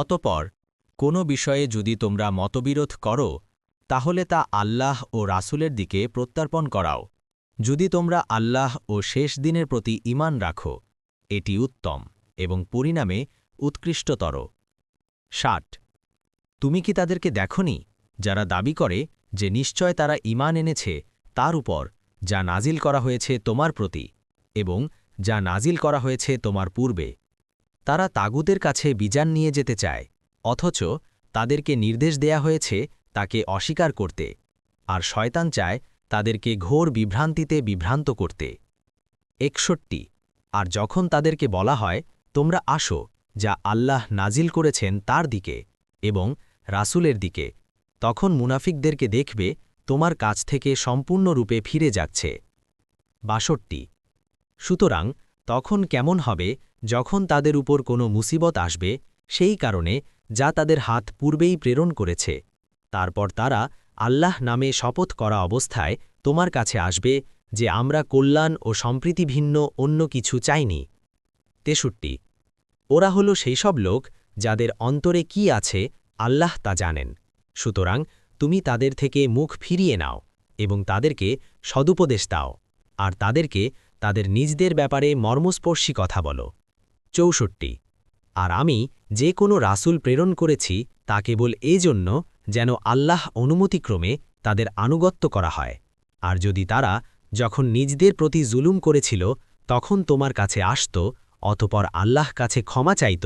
অতপর, কোনো বিষয়ে যদি তোমরা মতবিরোধ করো, তাহলে তা আল্লাহ ও রাসূলের দিকে প্রত্যর্পণ করাও। যদি তোমরা আল্লাহ ও শেষ দিনের প্রতি ঈমান রাখো, এটি উত্তম এবং পরিণামে উৎকৃষ্টতর। ষাট, তুমি কি তাদেরকে দেখনি, যারা দাবি করে যে নিশ্চয় তারা ঈমান এনেছে, তার উপর যা নাজিল করা হয়েছে তোমার প্রতি এবং যা নাজিল করা হয়েছে তোমার পূর্বে? তারা তাগুদের কাছে বিজান নিয়ে যেতে চায়, অথচ তাদেরকে নির্দেশ দেয়া হয়েছে তাকে অস্বীকার করতে, আর শয়তান চায় তাদেরকে ঘোর বিভ্রান্তিতে বিভ্রান্ত করতে। একষট্টি। আর যখন তাদেরকে বলা হয়, তোমরা আসো, যা আল্লাহ নাজিল করেছেন তার দিকে এবং রাসূলের দিকে তখন মুনাফিকদেরকে দেখবে, তোমার কাছ থেকে সম্পূর্ণরূপে ফিরে যাচ্ছে। বাষট্টি। সুতরাং তখন কেমন হবে যখন তাদের উপর কোনো মুসিবত আসবে, সেই কারণে যা তাদের হাত পূর্বেই প্রেরণ করেছে। তারপর তারা আল্লাহ নামে শপথ করা অবস্থায় তোমার কাছে আসবে যে আমরা কল্যাণ ও সম্প্রীতি ভিন্ন অন্য কিছু চাইনি। তেষট্টি। ওরা হল সেই সব লোক যাদের অন্তরে কি আছে আল্লাহ তা জানেন। সুতরাং তুমি তাদের থেকে মুখ ফিরিয়ে নাও এবং তাদেরকে সদুপদেশ দাও। আর তাদেরকে তাদের নিজদের ব্যাপারে মর্মস্পর্শী কথা বলো। চৌষট্টি। আর আমি যে কোনো রাসুল প্রেরণ করেছি তা কেবল এজন্য যেন আল্লাহ অনুমতিক্রমে তাদের আনুগত্য করা হয়। আর যদি তারা যখন নিজদের প্রতি জুলুম করেছিল, তখন তোমার কাছে আসত, অতপর আল্লাহ কাছে ক্ষমা চাইত